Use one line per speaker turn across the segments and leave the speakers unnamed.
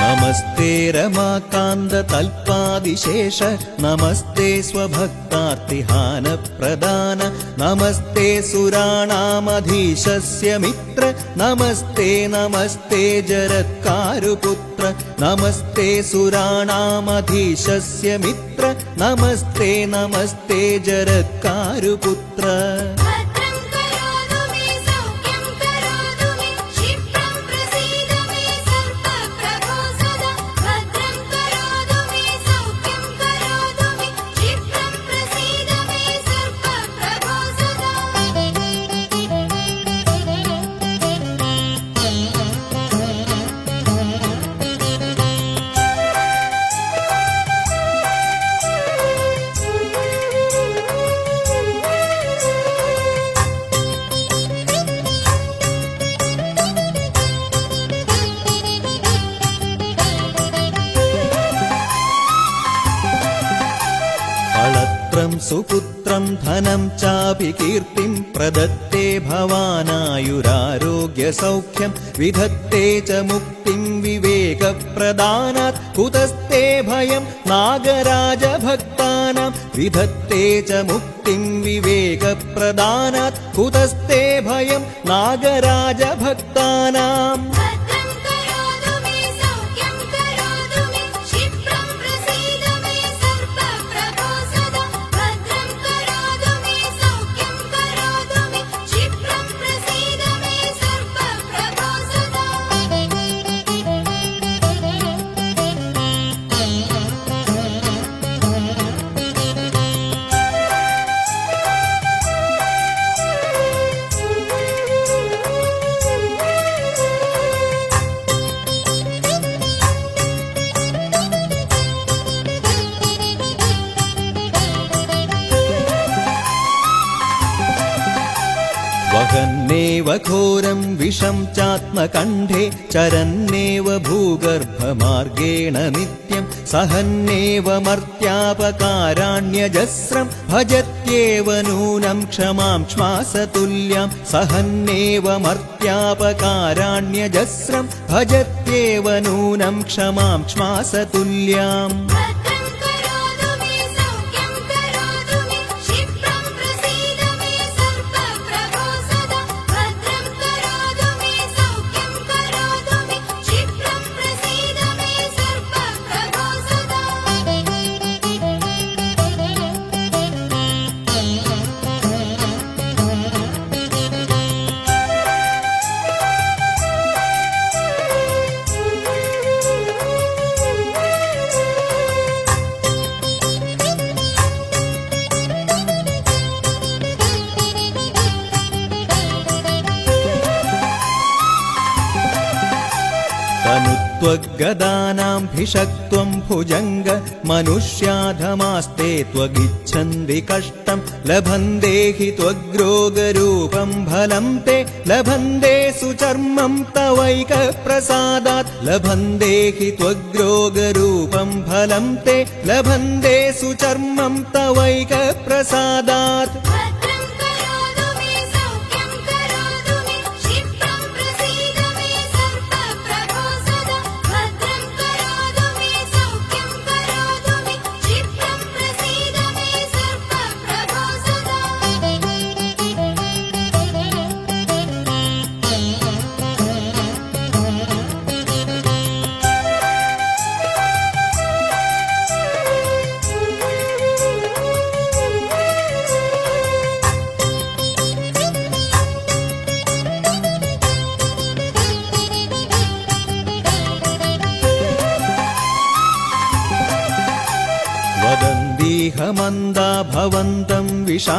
നമസ്തേ രമാകാന്ത തൽപാതിശേഷ നമസ്തേ സ്വഭക്താർത്തിഹാന പ്രധാന നമസ്തേ സുരാണാമധീശസ്യ മിത്ര നമസ്തേ നമസ്തേ ജരത്കാരുപുത്ര നമസ്തേ
സുരാണാമധീശസ്യ മിത്ര നമസ്തേ നമസ്തേ ജരത്കാരുപുത്ര. പുത്രം ധനം ചാപി കീർത്തിം പ്രദത്തേ ഭവാനായുരാരോഗ്യസൗഖ്യം വിധത്തേ ച മുക്തിം വിവേകപ്രദാനാത് കുതസ്തേ ഭയം നാഗരാജഭക്താനാം വിധത്തേ ച മുക്തിം വിവേകപ്രദാനാത്
കുതസ്തേ ഭയം നാഗരാജഭക്താനാം चात्मकण्ठे चरन्नेव भूगर्भमार्गेण नित्यं सहन्नेव मर्त्यापकाराण्यजस्रं भजत्येव नूनं क्षमां श्वासतुल्यां सहन्नेव मर्त्यापकाराण्यजस्रं भजत्येव नूनं क्षमां श्वासतुल्याम् भिषक्त्वं भुजङ्ग मनुष्याधमास्ते त्वगिच्छन्ति कष्टं। लभन्ते हि त्वग्रोगरूपं फलं ते। लभन्ते सुचर्मं तवैकप्रसादात्। लभन्ते हि त्वग्रोगरूपं फलं ते। लभन्ते सुचर्मं तवैकप्रसादात्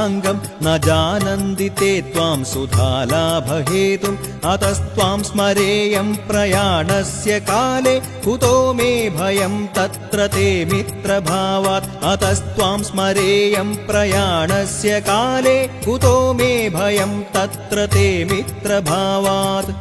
विशाङ्गं न जानन्ति ते त्वां सुधालाभहेतुम् अतस्त्वां स्मरेयं प्रयाणस्य काले कुतो मे भयं तत्र ते मित्रभावात् अतस्त्वां स्मरेयं प्रयाणस्य काले कुतो मे भयं तत्र ते मित्रभावात्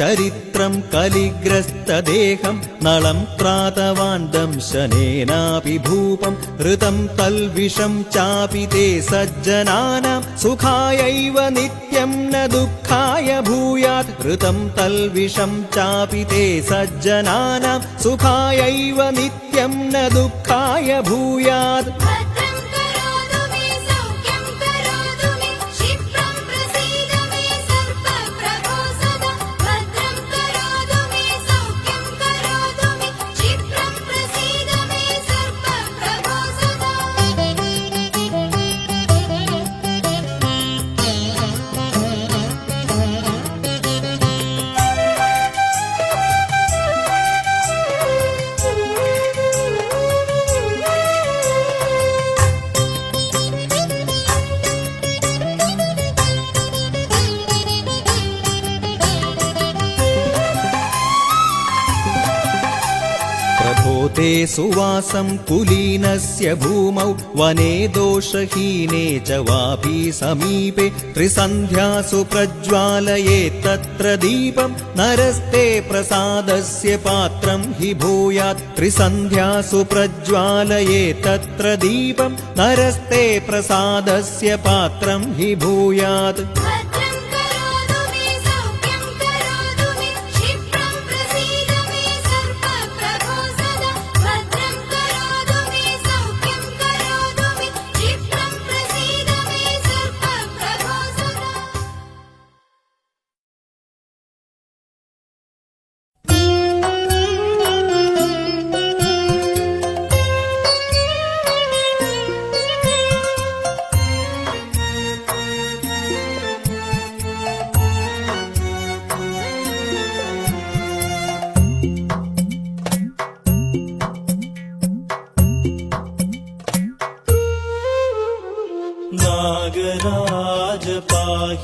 ചരിത്രം കലിഗ്രസ്തദേഹം നളം ക്രാതവാൻ ദംശനേനാപി ഭൂപം ഋതം തൽവിഷം ചാപി തേ സജ്ജനാനാം സുഖായൈവ നിത്യം ന ദുഃഖായ ഭൂയാത് ഋതം തൽവിഷം ചാപി തേ സജ്ജനാനാം സുഖായൈവ നിത്യം ന ദുഃഖായ ഭൂയാത് ते सुवासं कुलीनस्य भूमौ वने दोषहीने च वापि समीपे त्रिसन्ध्यासु प्रज्वालयेत्तत्र दीपं नरस्ते प्रसादस्य पात्रं हि भूयात् त्रिसन्ध्यासु प्रज्वालयेत्तत्र दीपं नरस्ते प्रसादस्य पात्रं हि भूयात्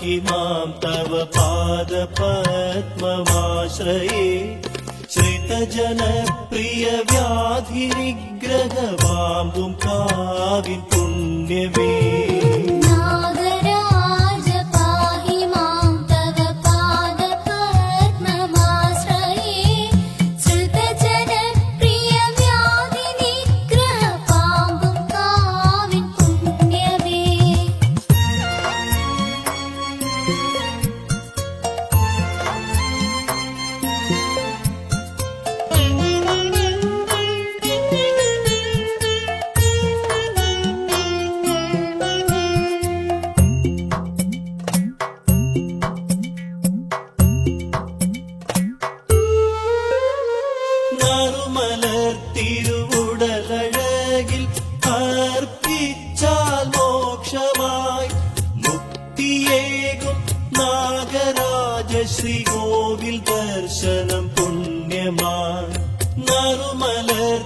पाहि मां तव पादपद्ममाश्रये श्रितजनप्रियव्याधिनिग्रहवाम्बुं काविन् മുക്തിയേകും നാഗരാജ ശ്രീ കോവിൽ ദർശനം പുണ്യമായി നറുമലർ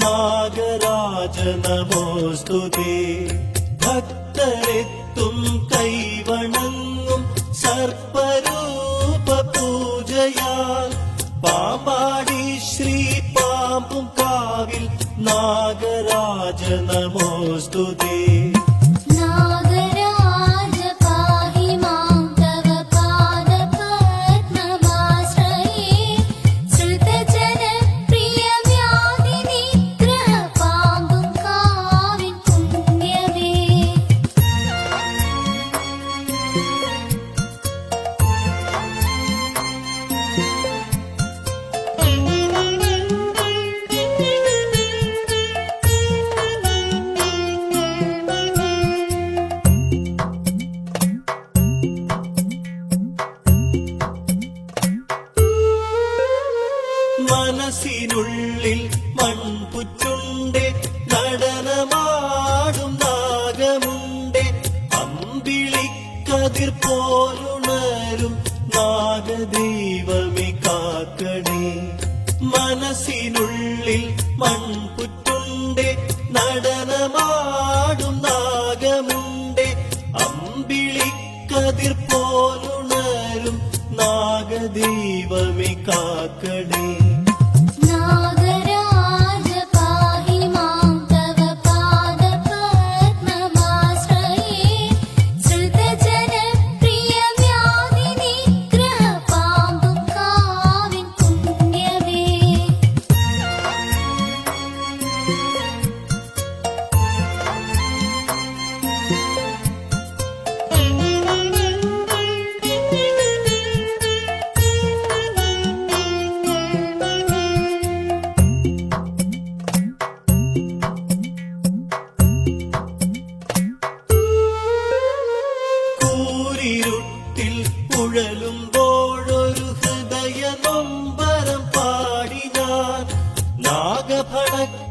നാഗരാജ നമോസ്തുതേ ഭക്തരെത്തും കൈവണങ്ങും സർപ്പരൂപ പൂജയാൽ പാമ്പാടി ശ്രീ പാമ്പും കാവിൽ നാഗരാജ നമോസ്തുതേ കതിർ പോലുണരും നാഗദൈവമേ കാക്കണേ. മനസ്സിനുള്ളിൽ മൺപുറ്റുണ്ട് നടനമാടും നാഗമുണ്ട്. അമ്പിളിക്കതിർ പോലുണരും നാഗദൈവമേ കാക്കണേ.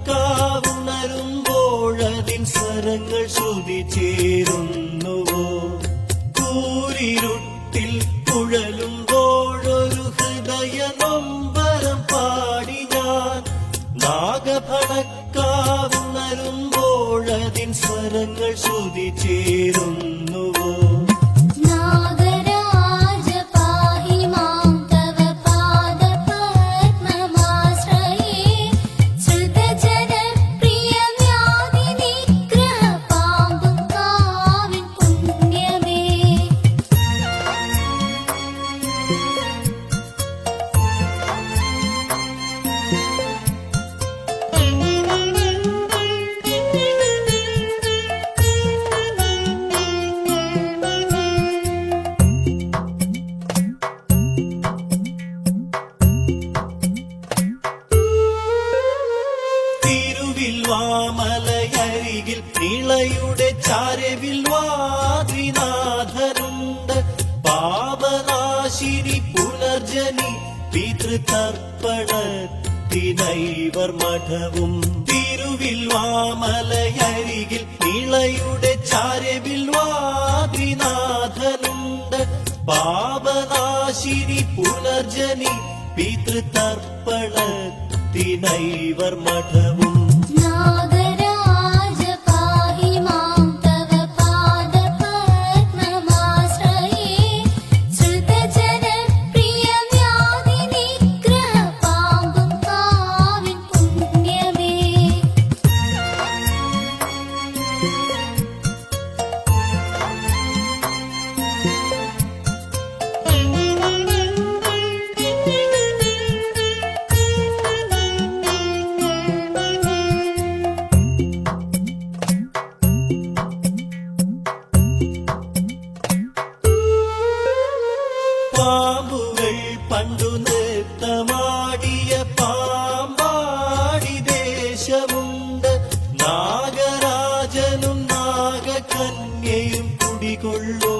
കർത്താവുണരുമ്പോഴതിൻ സ്വരങ്ങൾ ശ്രുതി ചേരുന്നു. തിരി പിതൃതർപ്പണ തിനൈവർ മഠവും. തിരുവിൽ വാമലയരികിൽ ഇളയുടെ ചാരവിൽ വാദിനാഥനുണ്ട്. പാപനാശിനി പുനർജനി പിതൃതർപ്പണത്തിനൈവർ മഠവും. കന്യയും കുടികൊള്ളു.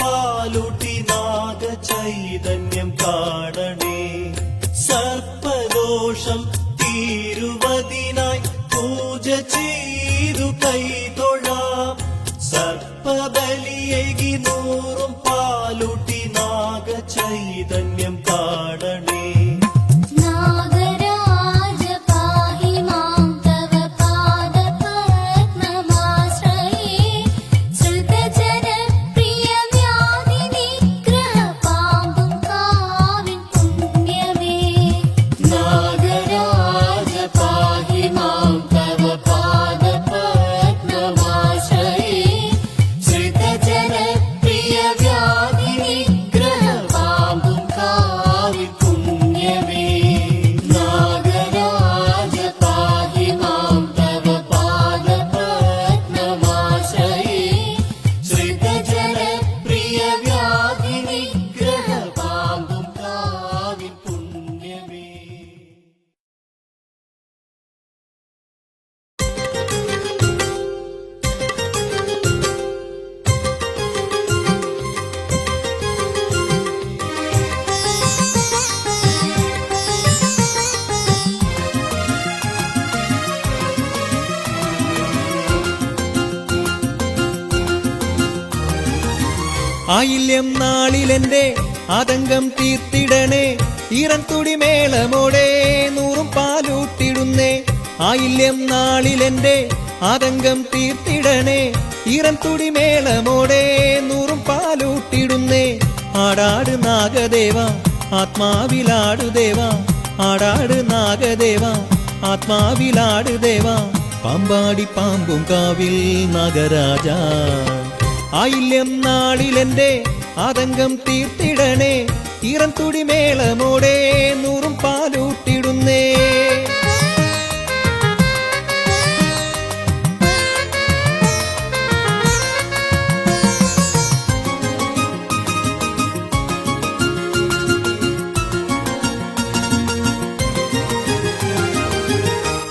പാലൂട്ടി നാഗ ചൈതന്യ
ആയില്യം നാളിലെന്റെ ആതങ്കം തീർത്തിടണേ. ഈറൻതുടി മേളമോടെ നൂറും പാലൂട്ടിടുന്നേ. ആയില്യം നാളിലെന്റെ ആതങ്കം തീർത്തിടണേ. ഈറൻതുടി മേളമോടെ നൂറും പാലൂട്ടിടുന്നേ. ആടാട് നാഗദേവ ആത്മാവിലാടുദേവ ആടാട് നാഗദേവ ആത്മാവിലാടുദേവ പാമ്പാടി പാമ്പും കാവിൽ നാഗരാജ. ആയില്യം നാളിലെന്റെ ആതങ്കം തീർത്തിടണേ. ഈറൻതുടി മേളമോടെ നൂറും പാലൂട്ടിടുന്നേ.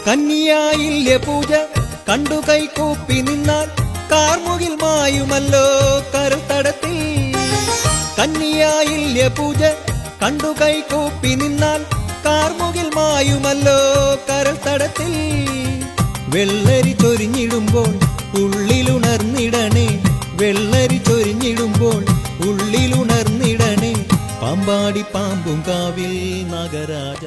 കന്നിയായില്യ പൂജ കണ്ടു കൈകൂപ്പി നിന്നാൽ കാർമുകിൽ മായുമല്ലോ കരുത്തടത്തിൽ. കന്യായില്യ പൂജ കണ്ടു കൈകൂപ്പി നിന്നാൽ കാർമുകിൽ മായുമല്ലോ കരൾത്തടത്തിൽ വെള്ളരി ചൊരിഞ്ഞിടുമ്പോൾ ഉള്ളിലുണർന്നിടണേ. വെള്ളരി ചൊരിഞ്ഞിടുമ്പോൾ ഉള്ളിലുണർന്നിടണേ. പാമ്പാടി പാമ്പും കാവിൽ നഗരാജ.